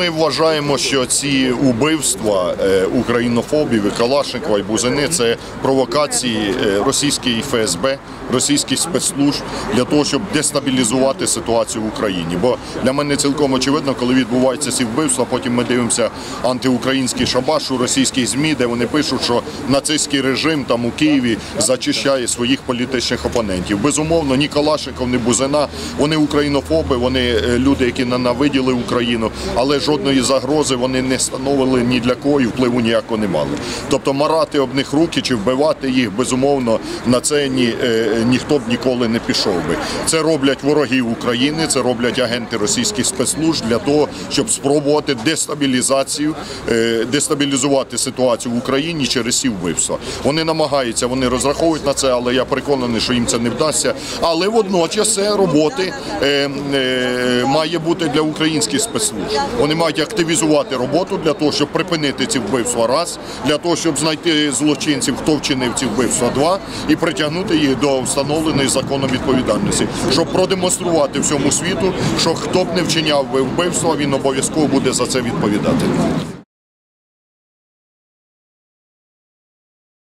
ми вважаємо, що ці убивства е, українофобів і Калашникова і Бузини це провокації е, російської ФСБ, російських спецслужб для того, щоб дестабілізувати ситуацію в Україні. Бо для мене цілком очевидно, коли відбуваються ці вбивства, потім ми дивимося антиукраїнський шабаш у російських ЗМІ, де вони пишуть, що нацистський режим там у Києві зачищає своїх політичних опонентів. Безумовно, ні Калашников, ні Бузина, вони українофоби, вони е, люди, які ненавиділи Україну, але жодної загрози вони не становили ні для кого і впливу ніякого не мали. Тобто марати об них руки чи вбивати їх, безумовно, на це ні, е, ніхто б ніколи не пішов би. Це роблять вороги України, це роблять агенти російських спецслужб для того, щоб спробувати дестабілізацію, е, дестабілізувати ситуацію в Україні через ці вбивства. Вони намагаються, вони розраховують на це, але я переконаний, що їм це не вдасться. Але водночас це роботи е, має бути для українських спецслужб. Вони мають активізувати роботу для того, щоб припинити ці вбивства. Раз для того, щоб знайти злочинців, хто вчинив ці вбивства. Два і притягнути їх до встановленої законом відповідальності, щоб продемонструвати всьому світу, що хто б не вчиняв би вбивства, він обов'язково буде за це відповідати.